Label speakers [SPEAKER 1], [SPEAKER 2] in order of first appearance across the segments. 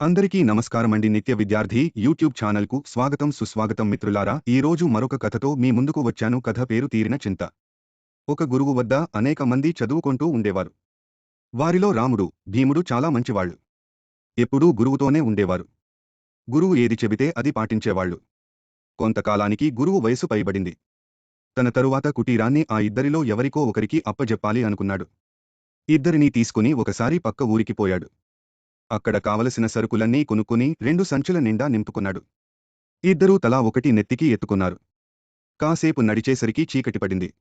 [SPEAKER 1] అందరికీ నమస్కారమండి. నిత్య విద్యార్థి యూట్యూబ్ ఛానల్కు స్వాగతం సుస్వాగతం మిత్రులారా. ఈ రోజు మరొక కథతో మీ ముందుకు వచ్చాను. కథ పేరు తీరిన చింత. ఒక గురువు వద్ద అనేక మంది చదువుకుంటూ ఉండేవారు. వారిలో రాముడు భీముడు చాలా మంచివాళ్ళు ఎప్పుడూ గురువుతోనే ఉండేవారు. గురువు ఏది చెబితే అది పాటించేవాళ్ళు కొంతకాలానికి గురువు వయసు పైబడింది. తన తరువాత కుటీరాన్ని ఆ ఇద్దరిలో ఎవరికో ఒకరికి అప్పజెప్పాలి అనుకున్నాడు. ఇద్దరినీ తీసుకుని ఒకసారి పక్క ఊరికి పోయాడు. అక్కడ కావలసిన సరుకులన్నీ కొనుక్కుని రెండు సంచుల నిండా నింపుకున్నాడు. ఇద్దరూ తలా ఒకటి నెత్తికి ఎత్తుకున్నారు. కాసేపు నడిచేసరికి చీకటి పడింది.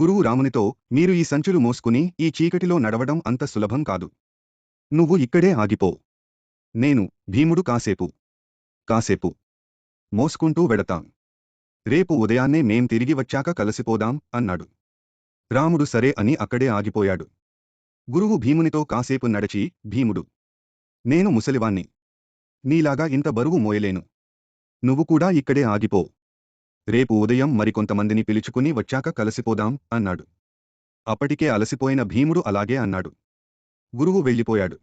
[SPEAKER 1] గురువు రామునితో మీరు ఈ సంచులు మోసుకుని ఈ చీకటిలో నడవడం అంత సులభం కాదు. నువ్వు ఇక్కడే ఆగిపో. నేను భీముడు కాసేపు కాసేపు మోసుకుంటూ వెడతాం. రేపు ఉదయాన్నే మేం తిరిగి వచ్చాక కలసిపోదాం అన్నాడు. రాముడు సరే అని అక్కడే ఆగిపోయాడు. గురువు భీమునితో కాసేపు నడిచి భీముడు నేను ముసలివాణ్ణి. నీలాగా ఇంత బరువు మోయలేను. నువ్వు కూడా ఇక్కడే ఆగిపో. రేపు ఉదయం మరికొంతమందిని పిలుచుకుని వచ్చాక కలసిపోదాం అన్నాడు. అప్పటికే అలసిపోయిన భీముడు అలాగే అన్నాడు. గురువు వెళ్ళిపోయాడు.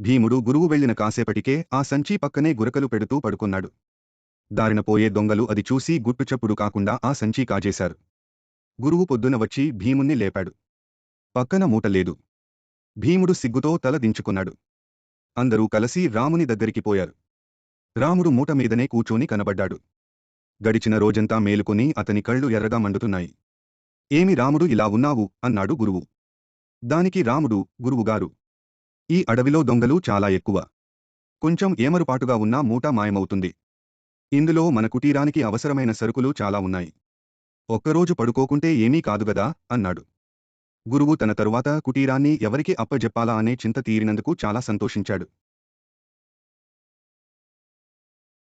[SPEAKER 1] భీముడు గురువు వెళ్ళిన కాసేపటికే ఆ సంచి పక్కనే గురకలు పెడుతూ పడుకున్నాడు. దారిన పోయే దొంగలు అది చూసి గుట్టుచప్పుడు కాకుండా ఆ సంచి కాజేశారు. గురువు పొద్దున వచ్చి భీముణ్ణి లేపాడు. పక్కన మూటలేదు భీముడు సిగ్గుతో తల దించుకున్నాడు. అందరూ కలిసి రాముని దగ్గరికి పోయారు. రాముడు మూట మీదనే కూచోని కనబడ్డాడు. గడిచిన రోజంతా మేలుకొని అతని కళ్ళు ఎర్రగా మండుతున్నాయి. ఏమి రాముడు ఇలా ఉన్నావు? అన్నాడు గురువు. దానికి రాముడు గురువుగారు ఈ అడవిలో దొంగలు చాలా ఎక్కువ. కొంచెం ఏమరుపాటుగా ఉన్నా మూట మాయమవుతుంది. ఇందులో మన కుటీరానికి అవసరమైన సరుకులు చాలా ఉన్నాయి. ఒక్కరోజు పడుకోకుంటే ఏమీ కాదుగదా అన్నాడు. గురువు తన తరువాత కుటీరాన్ని ఎవరికి అప్పజెప్పాలా అనే చింత తీరినందుకు చాలా సంతోషించాడు.